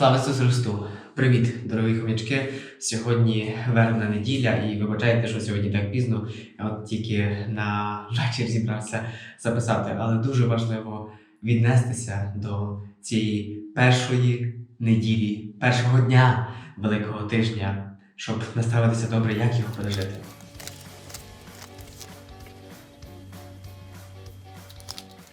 Слава Ісусу Христу! Привіт, дорогі хомячки! Сьогодні вербна неділя, і вибачайте, що сьогодні так пізно. От тільки на вечір зібрався записати, але дуже важливо віднестися до цієї першої неділі, першого дня Великого тижня, щоб наставитися добре, як його пережити.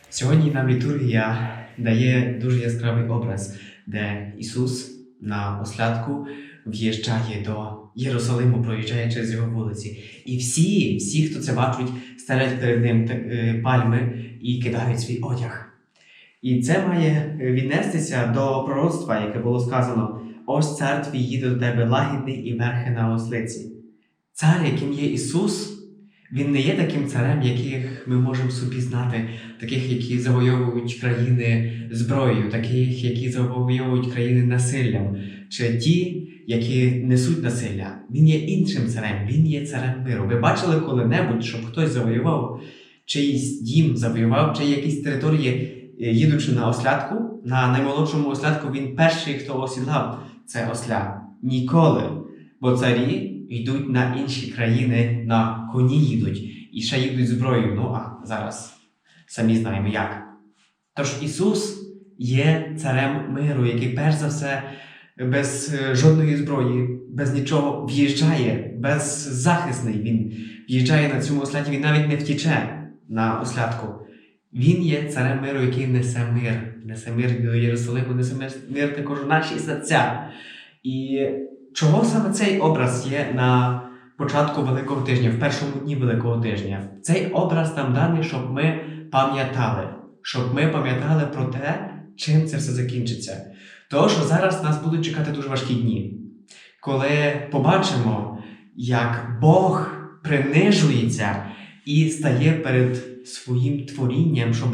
Сьогодні нам літургія дає дуже яскравий образ, де Ісус на ослядку в'їжджає до Єрусалиму, проїжджає через його вулиці. І всі, всі, хто це бачать, ставлять перед ним е, пальми і кидають свій одяг. І це має віднестися до пророцтва, яке було сказано: ось цар твій їде до тебе лагідний і верхи на ослиці. Цар, яким є Ісус, він не є таким царем, яких ми можемо собі знати, таких, які завойовують країни зброєю, таких, які завойовують країни насиллям, чи ті, які несуть насилля. Він є іншим царем, він є царем миру. Ви бачили коли-небудь, щоб хтось завоював чийсь дім, завоював, чи якісь території, е, їдучи на ослядку, на наймолодшому ослядку, він перший, хто осідлав це осля. Ніколи. Бо царі йдуть на інші країни, на коні їдуть і ще їдуть зброєю. Ну а зараз самі знаємо як. Тож Ісус є царем миру, який перш за все без е, жодної зброї, без нічого в'їжджає, беззахисний. Він в'їжджає на цьому осляді, він навіть не втіче на ослядку. Він є царем миру, який несе мир, несе мир до Єрусалиму, несе мир також у наші серця. І чого саме цей образ є на початку Великого тижня, в першому дні Великого тижня? Цей образ нам даний, щоб ми пам'ятали, щоб ми пам'ятали про те, чим це все закінчиться. Тому що зараз нас будуть чекати дуже важкі дні, коли побачимо, як Бог принижується і стає перед своїм творінням, щоб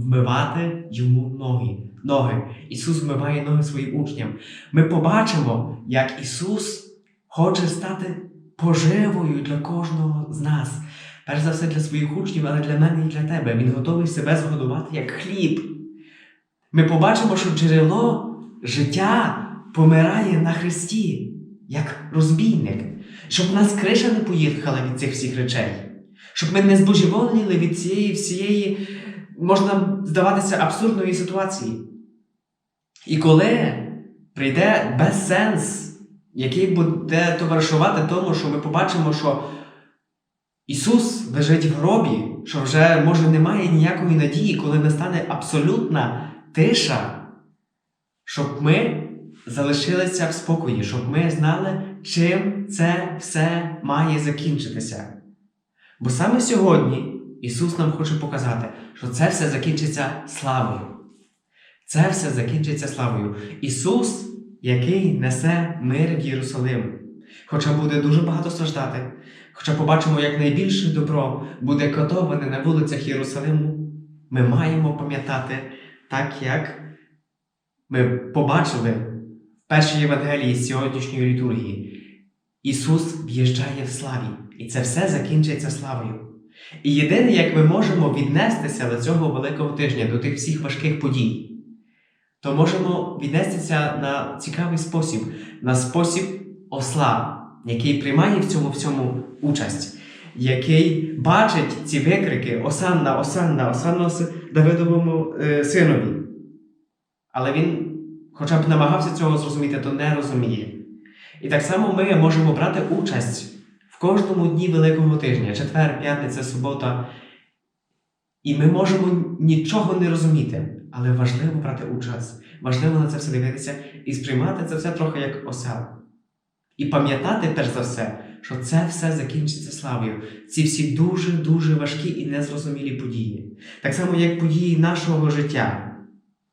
вмивати йому ноги. ноги. Ісус вмиває ноги своїм учням. Ми побачимо, як Ісус хоче стати поживою для кожного з нас. Перш за все для своїх учнів, але для мене і для тебе. Він готовий себе згодувати як хліб. Ми побачимо, що джерело життя помирає на Христі, як розбійник, щоб нас криша не поїхала від цих всіх речей, щоб ми не збожеволіли від цієї всієї, можна здаватися, абсурдної ситуації. І коли прийде безсенс, який буде товаришувати тому, що ми побачимо, що Ісус лежить в гробі, що вже може немає ніякої надії, коли настане абсолютна тиша, щоб ми залишилися в спокої, щоб ми знали, чим це все має закінчитися. Бо саме сьогодні Ісус нам хоче показати, що це все закінчиться славою. Це все закінчиться славою. Ісус, який несе мир в Єрусалим, хоча буде дуже багато страждати, хоча побачимо, як найбільше добро буде катоване на вулицях Єрусалиму, ми маємо пам'ятати, так як ми побачили в першій Євангелії сьогоднішньої літургії. Ісус в'їжджає в славі, і це все закінчиться славою. І єдине, як ми можемо віднестися до цього великого тижня, до тих всіх важких подій, то можемо віднестися на цікавий спосіб, на спосіб осла, який приймає в цьому всьому участь, який бачить ці викрики Осанна, Осанна, Осанна Давидовому е, синові. Але він, хоча б намагався цього зрозуміти, то не розуміє. І так само ми можемо брати участь кожному дні Великого тижня, четвер, п'ятниця, субота. І ми можемо нічого не розуміти, але важливо брати участь, важливо на це все дивитися і сприймати це все трохи як осел. І пам'ятати, перш за все, що це все закінчиться славою. Ці всі дуже-дуже важкі і незрозумілі події. Так само, як події нашого життя.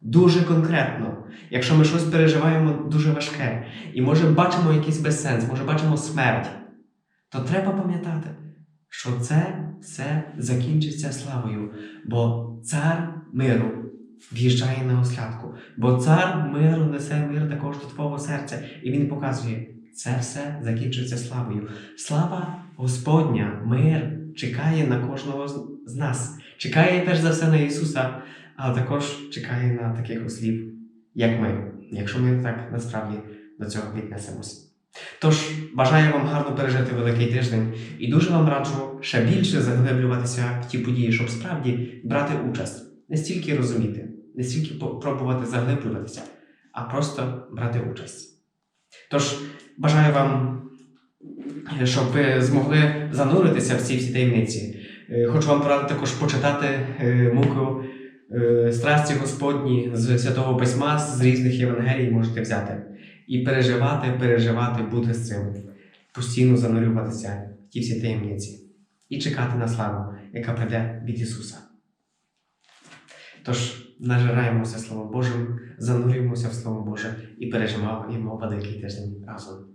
Дуже конкретно, якщо ми щось переживаємо дуже важке, і може бачимо якийсь безсенс, може бачимо смерть, то треба пам'ятати, що це все закінчиться славою, бо цар миру в'їжджає на ослядку, бо цар миру несе мир також до твого серця, і він показує, це все закінчиться славою. Слава Господня, мир чекає на кожного з- нас, чекає перш за все на Ісуса, але також чекає на таких ослів, як ми, якщо ми так насправді до цього віднесемось. Тож бажаю вам гарно пережити великий тиждень і дуже вам раджу ще більше заглиблюватися в ті події, щоб справді брати участь, не стільки розуміти, не стільки пробувати заглиблюватися, а просто брати участь. Тож бажаю вам, е, щоб ви змогли зануритися в ці всі таємниці. Е, Хочу вам порадити також почитати е, муку страсті Господні з Святого Письма, з різних Євангелій можете взяти. І переживати, переживати, бути з цим, постійно занурюватися в ті всі таємниці і чекати на славу, яка прийде від Ісуса. Тож нажираємося Словом Божим, занурюємося в Слово Боже і переживаємо великий тиждень разом.